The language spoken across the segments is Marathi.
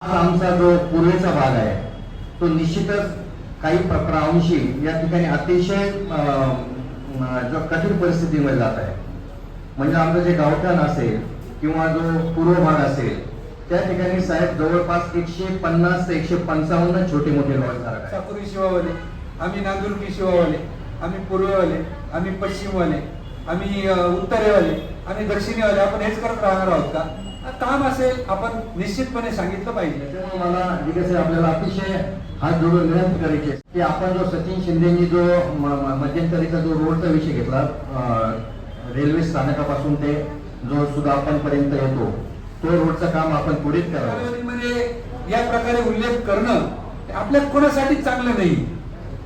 आमचा जो पूर्वेचा भाग आहे तो निश्चितच काही प्रकारांशी या ठिकाणी अतिशय जो कठीण परिस्थितीमध्ये जात आहे. म्हणजे आमचं जे गावठाण असेल किंवा जो पूर्व भाग असेल त्या ठिकाणी साहेब जवळपास एकशे पन्नास ते एकशे पंचावन्न छोटे मोठे लॉज धारक शिवावाले आम्ही नांदुरकी शिवावाले आम्ही पूर्वेवाले आम्ही पश्चिमवाले आम्ही उत्तरेवाले आम्ही दक्षिणेवाले आपण हेच करत राहणार आहोत का? काम असेल आपण निश्चितपणे सांगितलं पाहिजे. मला जिथे आपल्याला अतिशय हात जोडून विनंती करायची आहे की आपण जो सचिन शिंदेनी जो मध्यंतरीचा जो रोडचा विषय घेतला रेल्वे स्थानकापासून ते जो सुधापनपर्यंत येतो तो रोडचं काम आपण पुढेच करावं कालावधीमध्ये या प्रकारे उल्लेख करणं आपल्या कोणासाठी चांगलं नाही.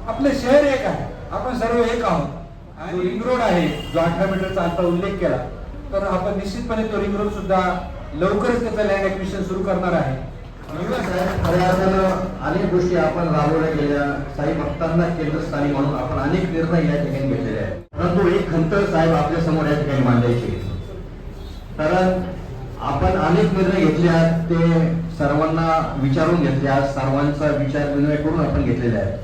आपलं शहर एक आहे आपण सर्व एक आहोत. आणि रिंग रोड आहे जो अठरा मीटरचा आता उल्लेख केला तर आपण निश्चितपणे तो रिंग रोड सुद्धा लवकरच त्याचं लँड ऍक्विशन सुरू करणार आहे. खऱ्या अर्थानं अनेक गोष्टी आपण राबवल्या गेल्या. साई भक्तांना केंद्रस्थानी म्हणून आपण अनेक निर्णय या ठिकाणी घेतलेले आहेत. परंतु एक खंत साहेब आपल्यासमोर या ठिकाणी मांडायची. कारण आपण अनेक निर्णय घेतले आहेत ते सर्वांना विचारून घेतले आहेत सर्वांचा विचार विनिमय करून आपण घेतलेले आहेत.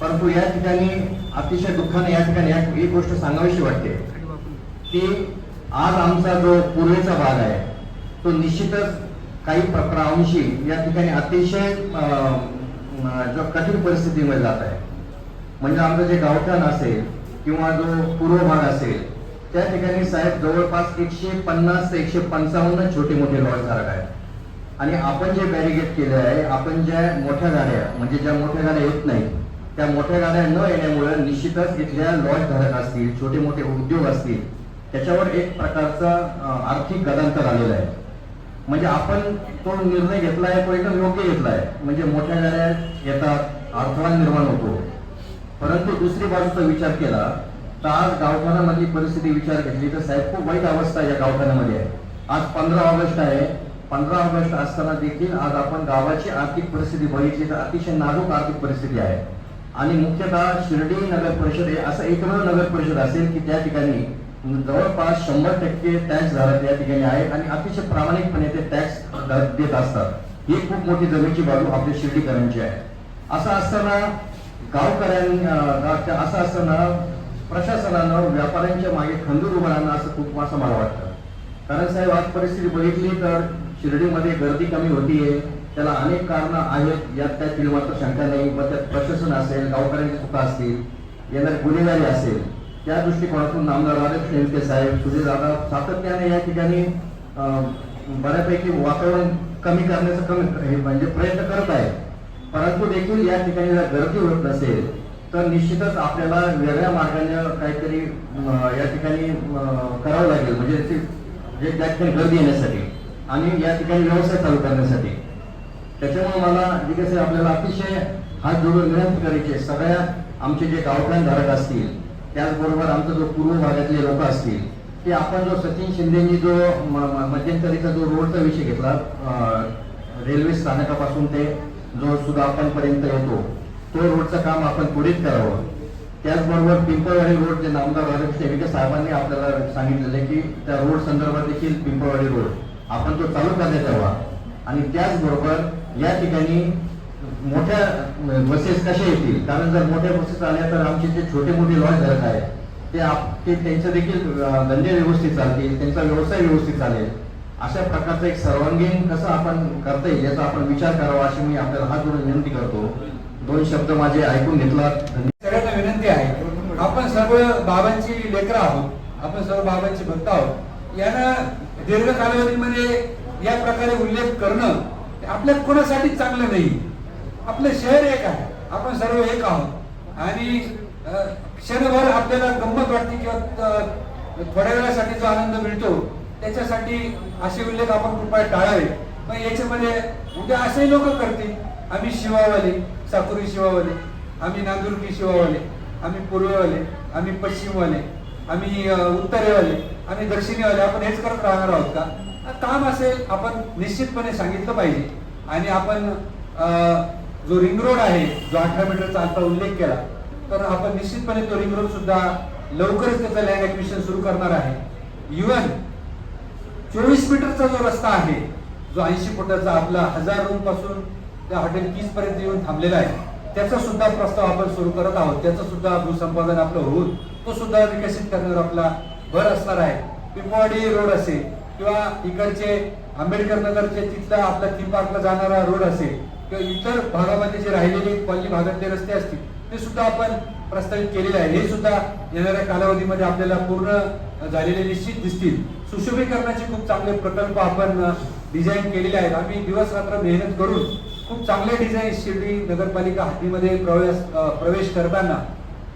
परंतु या ठिकाणी अतिशय दुःखाने या ठिकाणी एक गोष्ट सांगावीशी वाटते. की आज आमचा जो पूर्वेचा भाग आहे तो निश्चितच काही प्रकारांशी या ठिकाणी अतिशय जो कठीण परिस्थितीमध्ये जात आहे. म्हणजे आमचं जे गावठाण असेल किंवा जो पूर्व भाग असेल त्या ठिकाणी साहेब जवळपास एकशे पन्नास ते एकशे पंचावन्न छोटे मोठे लॉजधारक आहेत. आणि आपण जे बॅरिगेट केले आहे आपण ज्या मोठ्या गाड्या म्हणजे ज्या मोठ्या गाड्या येत नाही त्या मोठ्या गाड्या न येण्यामुळे निश्चितच इथल्या लॉजधारक असतील छोटे मोठे उद्योग असतील त्याच्यावर एक प्रकारचा आर्थिक गदांतर आलेला आहे. म्हणजे आपण तो निर्णय घेतला आहे तो एकदम योग्य घेतला आहे. म्हणजे मोठ्या गाड्या येतात अडथळा निर्माण होतो. परंतु दुसरी बाजूचा विचार केला तर आज गावठाणामधली परिस्थिती विचार घेतली तर साहेब खूप वाईट अवस्था या गावठाणामध्ये आहे आज पंधरा ऑगस्ट आहे. पंधरा ऑगस्ट असताना देखील आज आपण गावाची आर्थिक परिस्थिती बघितली तर अतिशय नाजूक आर्थिक परिस्थिती आहे. आणि मुख्यतः शिर्डी नगर परिषद हे असं एकमेव नगर परिषद असेल की त्या ठिकाणी म्हणजे जवळपास शंभर टक्के टॅक्स धारक या ठिकाणी आहेत आणि अतिशय प्रामाणिकपणे ते टॅक्स देत असतात. ही खूप मोठी जमेची बाजू आपल्या शिर्डीकरांची आहे. असं असताना गावकऱ्यांनी असं असताना प्रशासनानं व्यापाऱ्यांच्या मागे खंदूर उभं राहणं असं खूप असं मला वाटतं. कारण साहेब आज परिस्थिती बघितली तर शिर्डीमध्ये गर्दी कमी होतीये. त्याला अनेक कारणं आहेत. यात त्या फिल्ड मात्र शंका नाही. मग त्यात प्रशासन असेल गावकऱ्यांची चुका असतील येणारी गुन्हेगारी असेल त्या दृष्टिकोनातून नामदार आले विखे साहेब सुधीर दादा सातत्याने या ठिकाणी बऱ्यापैकी वातावरण कमी करण्याचं कमी हे म्हणजे प्रयत्न करत आहे परंतु देखील या ठिकाणी जर गर्दी होत नसेल तर निश्चितच आपल्याला वेगळ्या मार्गाने काहीतरी या ठिकाणी करावं लागेल. म्हणजे ते- जे त्या ठिकाणी गर्दी येण्यासाठी आणि या ठिकाणी व्यवसाय चालू करण्यासाठी. त्याच्यामुळे मला जे कसं आपल्याला अतिशय हात जोडून विनंती करायची सगळ्या आमचे जे गावठाण धारक असतील त्याचबरोबर आमचा जो पूर्व भागातले लोक असतील की आपण जो सचिन शिंदेनी जो म- मध्यंतरीचा जो रोडचा विषय घेतला रेल्वे स्थानकापासून ते जो सुधापनपर्यंत येतो तो रोडचं काम आपण पुढेच करावं. त्याचबरोबर पिंपळवाडी रोड जे नामदार राधाकृष्ण सेविका साहेबांनी आपल्याला सांगितलेलं आहे की त्या रोड संदर्भात देखील पिंपळवाडी रोड आपण तो चालू करण्यात यावा. आणि त्याचबरोबर या ठिकाणी मोठ्या बसेस कशा येतील? कारण जर मोठ्या बसेस आल्या तर आमचे जे छोटे मोठे लॉज धारक आहेत ते आप ते त्यांचं देखील धंदे व्यवस्थित चालतील त्यांचा व्यवसाय व्यवस्थित चालेल. अशा प्रकारचं एक सर्वांगीण कसं आपण करता येईल याचा आपण विचार करावा अशी मी आपल्याला हात जोडून विनंती करतो. दोन शब्द माझे ऐकून घेतला सगळ्यांना विनंती आहे. आपण सर्व बाबांची लेकरं आहोत. आपण सर्व बाबांची भक्त आहोत. यांना दीर्घ कालावधीमध्ये या प्रकारे उल्लेख करणं आपल्या कोणासाठी चांगलं नाही. आपलं शहर एक आहे. आपण सर्व एक आहोत. आणि क्षणभर आपल्याला गंमत वाटते किंवा थोड्या वेळासाठी जो आनंद मिळतो त्याच्यासाठी असे उल्लेख आपण कृपया टाळावे. पण याच्यामध्ये उद्या असेही लोक करतील. आम्ही शिवावाले साकुरी शिवावाले आम्ही नांदुर्गी शिवावाले आम्ही पूर्वेवाले आम्ही पश्चिमवाले आम्ही उत्तरेवाले आम्ही दक्षिणेवाले. आपण हेच करत राहणार आहोत का? काम असेल आपण निश्चितपणे सांगितलं पाहिजे. आणि आपण जो रिंग रोड आहे जो अठरा मीटरचा आता उल्लेख केला तर आपण निश्चितपणे तो रिंग रोड सुद्धा लवकरच त्याचं लँड ऍक्विशन सुरू करणार आहे. इव्हन चोवीस मीटरचा जो रस्ता आहे जो ऐंशी फुटाचा आपला हजार रूमपासून त्या हॉटेल किस पर्यंत येऊन थांबलेला आहे त्याचा सुद्धा प्रस्ताव आपण सुरू करत आहोत. त्याचं सुद्धा भूसंपादन आपलं होऊन तो सुद्धा विकसित करण्यावर आपला भर असणार आहे. पिंपवाडी रोड असेल किंवा इकडचे आंबेडकर नगरचे तिथला आपला थीम पार्कला जाणारा रोड असेल किंवा इतर भागामध्ये जे राहिलेले कॉलनी भागातले रस्ते असतील ते सुद्धा आपण प्रस्तावित केलेले आहे. हे सुद्धा येणाऱ्या कालावधीमध्ये आपल्याला पूर्ण झालेले निश्चित दिसतील. सुशोभीकरणाचे खूप चांगले प्रकल्प आपण डिझाईन केलेले आहेत. आम्ही दिवस रात्र मेहनत करून खूप चांगले डिझाईन शिर्डी नगरपालिका हद्दीमध्ये प्रवेश प्रवेश करताना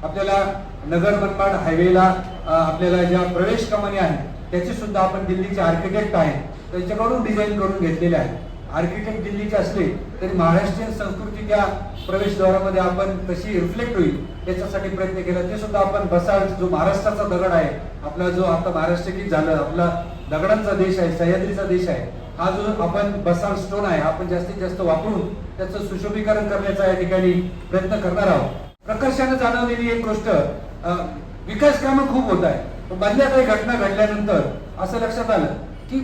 आपल्याला नगर मनमाड हायवेला आपल्याला ज्या प्रवेश कमानी आहेत त्याची सुद्धा आपण दिल्लीचे आर्किटेक्ट आहेत त्यांच्याकडून डिझाईन करून घेतलेले आहेत. आर्किटेक्ट दिल्लीचे असले तरी महाराष्ट्रीयन संस्कृती त्या प्रवेशद्वारामध्ये आपण कशी रिफ्लेक्ट होईल याच्यासाठी प्रयत्न केला. ते सुद्धा आपण बसाल जो महाराष्ट्राचा दगड आहे आपला जो आता महाराष्ट्र की झालं आपला दगडांचा देश आहे सह्याद्रीचा देश आहे हा जो आपण बसाल स्टोन आहे आपण जास्तीत जास्त वापरून त्याचं सुशोभीकरण करण्याचा या ठिकाणी प्रयत्न करणार आहोत. प्रकर्षाने जाणवलेली एक गोष्ट विकास कामं खूप होत आहे पण मधल्या काही घटना घडल्यानंतर असं लक्षात आलं की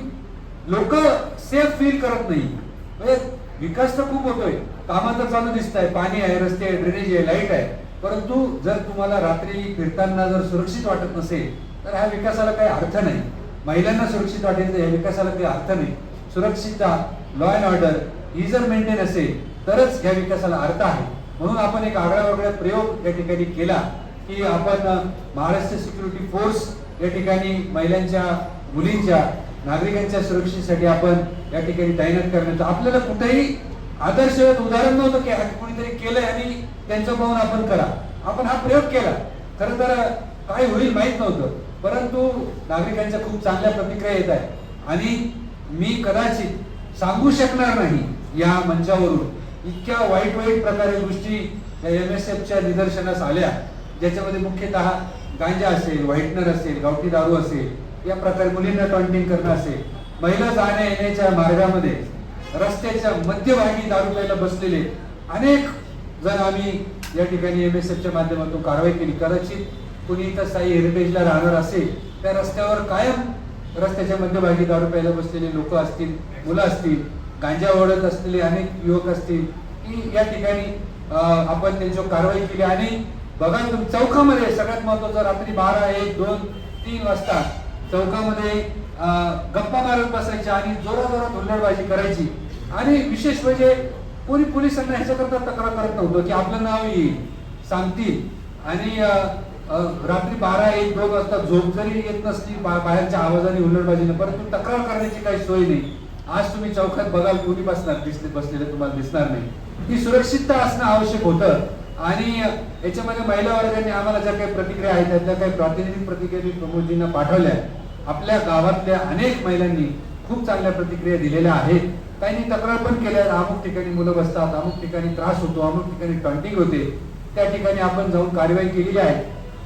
लोक सेफ फील करत नाही. म्हणजे विकास तर खूप होतोय. कामं तर चालू दिसत आहे पाणी आहे रस्ते आहे ड्रेनेज आहे लाइट आहे. परंतु जर तुम्हाला रात्री फिरताना जर सुरक्षित वाटत नसेल तर ह्या विकासाला काही अर्थ नाही. महिलांना सुरक्षित वाटेल तर या विकासाला काही अर्थ नाही. सुरक्षितता लॉ अँड ऑर्डर ही जर मेंटेन असेल तरच ह्या विकासाला अर्थ आहे. म्हणून आपण एक आगळा वेगळा प्रयोग या ठिकाणी केला की आपण महाराष्ट्र सिक्युरिटी फोर्स या ठिकाणी महिलांच्या मुलींच्या नागरिकांच्या सुरक्षेसाठी आपण या ठिकाणी तैनात करण्याचं आपल्याला कुठेही आदर्श उदाहरण नव्हतं की कोणीतरी केलंय आणि त्यांचं पाहून आपण करा. आपण हा प्रयोग केला. खरं तर काय होईल माहीत नव्हतं. परंतु नागरिकांच्या खूप चांगल्या प्रतिक्रिया येत आहेत. आणि मी कदाचित सांगू शकणार नाही या मंचावरून. इतक्या वाईट वाईट प्रकारे गोष्टी एम एस एफच्या निदर्शनास आल्या. ज्याच्यामध्ये मुख्यतः गांजा असेल व्हाईटनर असेल गावठी दारू असेल या प्रकारे मुलींना टॉन्टिंग करणं असेल. महिला जाण्या येण्याच्या मार्गामध्ये रस्त्याच्या मध्यभागी दारू प्यायला बसलेले अनेक जण आम्ही या ठिकाणी एम एस एफच्या माध्यमातून कारवाई केली. कदाचित कुणी इथं साई हेरिटेजला राहणार असेल त्या रस्त्यावर कायम रस्त्याच्या मध्यभागी दारू प्यायला बसलेले लोक असतील मुलं असतील गांजा ओढत असलेले अनेक युवक असतील की या ठिकाणी आपण त्यांच्यावर कारवाई केली. आणि बघा तुम्ही चौकामध्ये सगळ्यात महत्वाचं रात्री बारा एक दोन तीन वाजता चौकामध्ये गप्पा मारत बसायच्या आणि जोराजोरात हुल्लडबाजी करायची. आणि विशेष म्हणजे कोणी पोलिसांना ह्याच्याकरता तक्रार करत नव्हतं की आपलं नाव येईल सांगतील. आणि रात्री बारा एक दोन वाजता झोप जरी येत नसली बा- बाहेरच्या आवाजाने हुल्लडबाजीने परंतु तक्रार करण्याची काही सोय नाही. आज तुम्ही चौकात बघाल कोणी बसणार दिसले बसलेले तुम्हाला दिसणार नाही. ही सुरक्षितता असणं आवश्यक होतं. आणि याच्यामध्ये महिला वर्गाने आम्हाला ज्या काही प्रतिक्रिया आहेत त्यातल्या काही प्रातिनिधिक प्रतिक्रिया प्रमोदजींना पाठवल्या आपल्या गावातल्या अनेक महिलांनी खूप चांगल्या प्रतिक्रिया दिलेल्या आहेत. काहींनी तक्रार पण केल्या अमुक ठिकाणी मुलं बसतात अमुक ठिकाणी त्रास होतो अमुक ठिकाणी टॉन्टिंग होते. त्या ठिकाणी आपण जाऊन कारवाई केलेली आहे.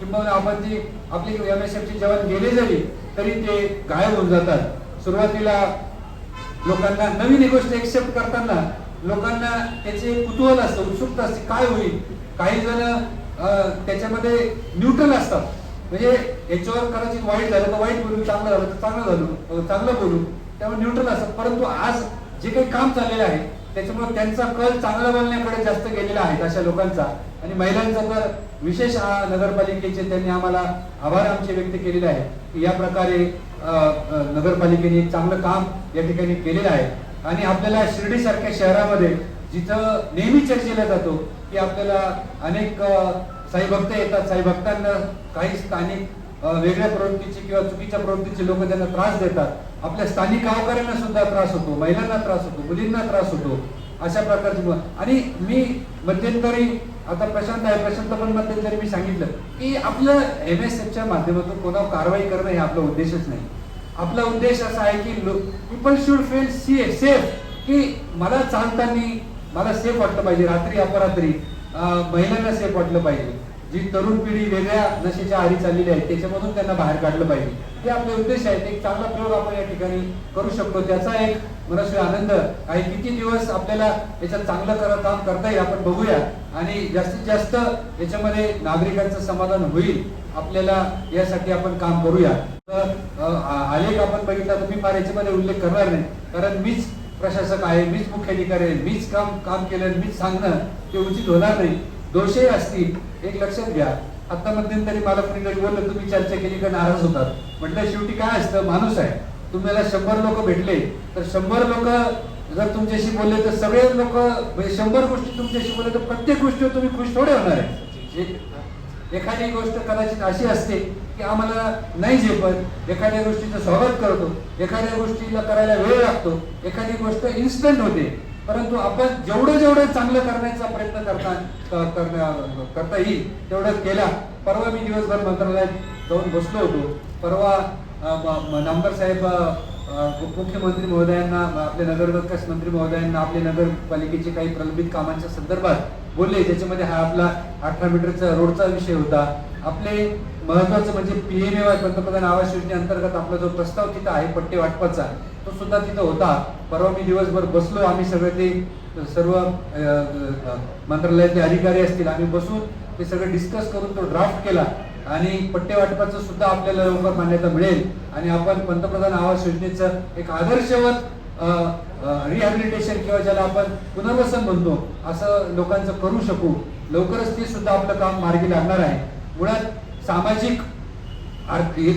किंवा आपण जी आपली एम एस चे जवान गेले जरी तरी ते गायब होऊन जातात. सुरुवातीला लोकांना नवीन गोष्ट एक्सेप्ट करताना लोकांना त्याचे कुतूहल असतं उत्सुकता असते काय होईल? काही जण त्याच्यामध्ये न्यूट्रल असतात. म्हणजे याच्यावर कदाचित वाईट झालं तर वाईट बोलू चांगलं झालं तर चांगलं झालं चांगलं बोलू त्यामुळे न्यूट्रल असतात. परंतु आज जे काही काम चाललेलं आहे त्याच्यामुळे त्यांचा कल चांगलं बोलण्याकडे जास्त गेलेला आहे अशा लोकांचा. आणि महिलांचा तर विशेष हा नगरपालिकेचे त्यांनी आम्हाला आभार आमचे व्यक्त केलेले आहे की या प्रकारे नगरपालिकेने चांगलं काम या ठिकाणी केलेलं आहे. आणि आपल्याला शिर्डीसारख्या शहरामध्ये जिथं नेहमी चर्चेला जातो की आपल्याला अनेक अ, साई भक्त येतात. साई भक्तांना काही स्थानिक वेगळ्या प्रवृत्तीची किंवा चुकीच्या प्रवृत्तीचे लोक त्यांना त्रास देतात. आपल्या स्थानिक गावकऱ्यांना सुद्धा त्रास होतो महिलांना त्रास होतो मुलींना त्रास होतो अशा प्रकारचे आणि मी मध्यंतरी आता प्रशांत आहे प्रशांत पण मध्यंतरी मी सांगितलं की आपलं एम एस एफच्या माध्यमातून कोणावर कारवाई करणं हे आपला उद्देशच नाही. आपला उद्देश असा आहे की पीपल शुड फील सेफ की मला चालताना मला सेफ वाटलं पाहिजे. रात्री अपरात्री महिलांना सेफ वाटलं पाहिजे. जी तरुण पिढी वेगळ्या नशेच्या आधी चाललेली आहे त्याच्यामधून त्यांना बाहेर काढलं पाहिजे. हे आपले उद्देश आहेत. एक चांगला प्रयोग आपण या ठिकाणी करू शकतो. त्याचा एक मनस्वी आनंद काही किती दिवस आपल्याला याच्यात चांगलं कर काम करता येईल आपण बघूया. आणि जास्तीत जास्त याच्यामध्ये नागरिकांचं समाधान होईल. आपल्याला यासाठी आपण काम करूया. तर, आलेख आपण बघितला. तर मी फार याच्यामध्ये उल्लेख करणार नाही. कारण मीच प्रशासक आहे मीच मुख्याधिकारी आहे मीच काम काम केलं मीच सांगणं ते उचित होणार नाही. दोषही असतील एक लक्षात घ्या. आता मध्यंतरी मला कोणीतरी बोललं तुम्ही चर्चा केली का? नाराज होतात. म्हटलं शेवटी काय असतं? माणूस आहे. तुम्हाला शंभर लोक भेटले तर शंभर लोक जर तुमच्याशी बोलले तर सगळे लोक म्हणजे शंभर गोष्टी तुमच्याशी बोलले तर प्रत्येक गोष्टीवर तुम्ही खुश थोडे होणार आहे. एखादी गोष्ट कदाचित अशी असते की आम्हाला नाही झेपत एखाद्या गोष्टीचं स्वागत करतो एखाद्या गोष्टीला करायला वेळ लागतो एखादी गोष्ट इन्स्टंट होते. परंतु आपण जेवढं जेवढं चांगलं करण्याचा प्रयत्न करता करण्या- करता येईल तेवढं केला. परवा मी दिवसभर मंत्रालयात जाऊन बसलो होतो. परवा नामदार साहेब मुख्यमंत्री महोदयांना आपले नगरविकास मंत्री महोदयांना आपले नगरपालिकेचे काही प्रलंबित कामांच्या संदर्भात बोलले. त्याच्यामध्ये हा आपला अठरा मीटरचा रोडचा विषय होता. आपले महत्वाचं म्हणजे पीएमए पंतप्रधान आवास योजनेअंतर्गत आपला जो प्रस्ताव तिथं आहे पट्टे वाटपाचा तो सुद्धा तिथं होता. परवा मी दिवसभर बसलो आम्ही सगळे ते सर्व मंत्रालयातले अधिकारी असतील आम्ही बसून ते सगळं डिस्कस करून तो ड्राफ्ट केला. आणि पट्टे वाटपाचं सुद्धा आपल्याला लवकर मान्यता मिळेल. आणि आपण पंतप्रधान आवास योजनेचं एक आदर्शवत रिहॅबिलिटेशन किंवा ज्याला आपण पुनर्वसन म्हणतो असं लोकांचं करू शकू. लवकरच ते सुद्धा आपलं काम मार्गी लागणार आहे. मुळात सामाजिक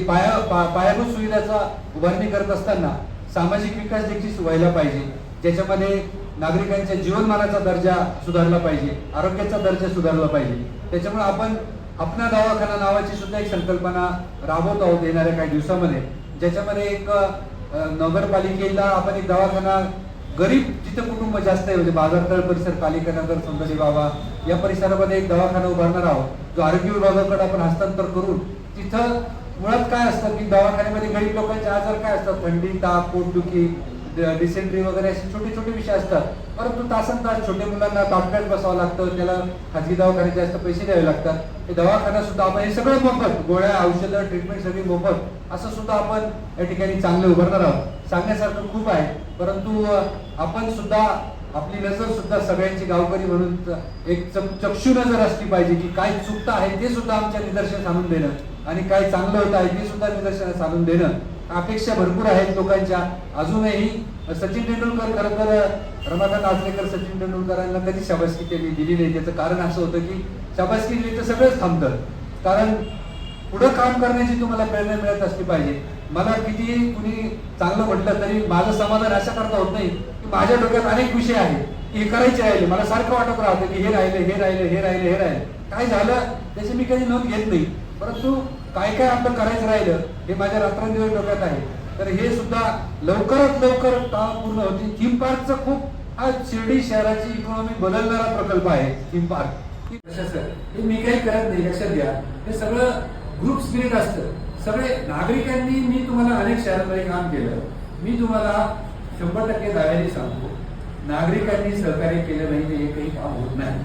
पाया पा- पायाभूत सुविधाचा उभारणी करत असताना सामाजिक विकास देखील व्हायला पाहिजे. ज्याच्यामध्ये नागरिकांच्या जीवनमानाचा दर्जा सुधारला पाहिजे. आरोग्याचा दर्जा सुधारला पाहिजे. त्याच्यामुळे आपण अपना दवाखाना नावाची सुद्धा एक संकल्पना राबवत आहोत येणाऱ्या काही दिवसामध्ये. ज्याच्यामध्ये एक नगरपालिकेला आपण एक दवाखाना गरीब जिथं कुटुंब जास्त आहे म्हणजे बाजारतळ परिसर पालिका नगर सुंदरी बाबा या परिसरामध्ये एक दवाखाना उभारणार आहोत जो आरोग्य विभागाकडे आपण हस्तांतर करून तिथं मुळात काय असतं की दवाखान्यामध्ये गरीब लोकांचे आजार काय असतात? थंडी ताप पोटदुखी डिसेंट्री वगैरे असे छोटे छोटे विषय असतात. परंतु तासन तास छोट्या मुलांना ताटव्यात बसावं लागतं त्याला खाजगी दवाखान्यात जास्त पैसे द्यावे लागतात. ते दवाखाना सुद्धा आपण हे सगळं मोफत गोळ्या औषधं ट्रीटमेंट सगळी मोफत असं सुद्धा आपण या ठिकाणी चांगले उभारणार आहोत. सांगण्यासारखं खूप आहे. परंतु आपण सुद्धा आपली नजर सुद्धा सगळ्यांची गावकरी म्हणून एक चक्षु नजर असली पाहिजे की काय चुकतं आहे ते सुद्धा आमच्या निदर्शनास आणून देणं. आणि काय चांगलं होत आहे ते सुद्धा निदर्शनास आणून देणं. अपेक्षा भरपूर आहेत लोकांच्या. अजूनही सचिन तेंडुलकर खरं तर रमाकांत आचरेकर सचिन तेंडुलकरांना कधी शाबासकी त्यांनी दिली नाही. त्याचं कारण असं होतं की शाबासकी दिली तर सगळंच थांबतं. कारण पुढं काम करण्याची तुम्हाला प्रेरणा मिळत असली पाहिजे. मला किती कुणी चांगलं म्हटलं तरी माझं समाधान अशा करता होत नाही की माझ्या डोक्यात अनेक विषय आहेत की हे करायचे राहिले. मला सारखं वाटत राहतं की हे राहिले हे राहिले हे राहिले हे राहिले. काय झालं त्याची मी कधी नोंद घेत नाही. परंतु काय काय आपलं करायचं राहिलं हे माझ्या रात्रंदिवस डोक्यात आहे. तर हे सुद्धा लवकरात लवकर काम पूर्ण होतील थीम पार्कचं खूप हा शिर्डी शहराची इकॉनॉमी बदलणारा प्रकल्प आहे थीम पार्क हे मी काही करत नाही लक्षात घ्या. हे सगळं ग्रुप स्पिरिट असतं. सगळे नागरिकांनी मी तुम्हाला अनेक शहरांमध्ये काम केलं. मी तुम्हाला शंभर टक्के दाव्याने सांगतो. नागरिकांनी सहकार्य केलं नाही हे काही काम होत नाही.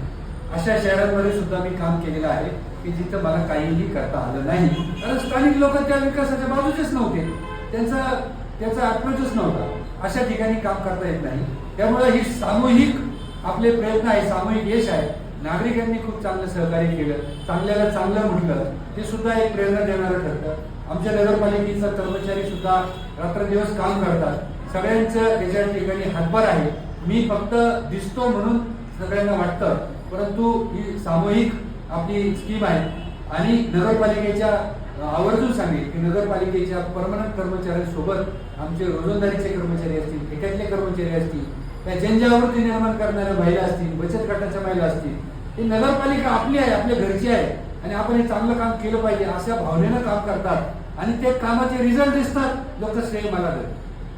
अशा शहरांमध्ये सुद्धा मी काम केलेलं आहे की जिथं मला काहीही करता आलं नाही. कारण स्थानिक लोक त्या विकासाच्या बाजूचेच नव्हते. त्यांचा त्याचा आत्मजच नव्हता. अशा ठिकाणी काम करता येत नाही. त्यामुळे ही सामूहिक आपले प्रयत्न आहे सामूहिक यश आहे. नागरिकांनी खूप चांगलं सहकार्य केलं. चांगल्याला चांगलं म्हटलं. ते सुद्धा एक प्रेरणा देणारं ठरतं. आमच्या नगरपालिकेचा कर्मचारी सुद्धा रात्रदिवस काम करतात. सगळ्यांचं याच्या ठिकाणी हातभार आहे. मी फक्त दिसतो म्हणून सगळ्यांना वाटतं. परंतु ही सामूहिक आपली स्कीम आहे. आणि नगरपालिकेच्या आवर्जून सांगेल की नगरपालिकेच्या परमनंट कर्मचाऱ्यांसोबत आमचे रोजंदारीचे कर्मचारी असतील ठेक्यातले कर्मचारी असतील त्या जनजागृती निर्माण करणाऱ्या महिला असतील बचत गटाच्या महिला असतील ही नगरपालिका आपली आहे आपल्या घरची आहे. आणि आपण हे चांगलं काम केलं पाहिजे अशा भावनेनं काम करतात. आणि ते कामाचे रिझल्ट दिसतात लोक श्रेय मला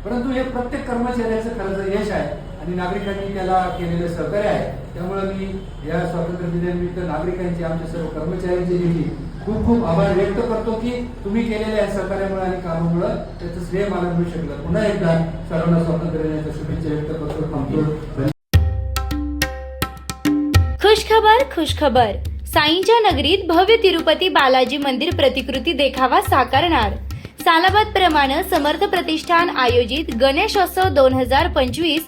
परंतु हे प्रत्येक कर्मचाऱ्याचं खरंच यश आहे. आणि नागरिकांनी त्याला केलेलं सहकार्य आहे. त्यामुळे मी या स्वातंत्र्य दिनानिमित्त नागरिकांचे आमच्या सर्व कर्मचाऱ्यांचे देखील खूप खूप आभार व्यक्त करतो की तुम्ही केलेल्या या सहकार्यामुळे आणि कामामुळे त्याचं श्रेय मला मिळू शकलं. पुन्हा एकदा सर्वांना स्वातंत्र्य देण्याच्या शुभेच्छा व्यक्त करतो. थांबतो. खुशखबर खुशखबर. साईंच्या नगरीत भव्य तिरुपती बालाजी मंदिर प्रतिकृती देखावा साकारणार. सालाबाद प्रमाणे समर्थ प्रतिष्ठान आयोजित गणेशोत्सव दोन हजार पंचवीस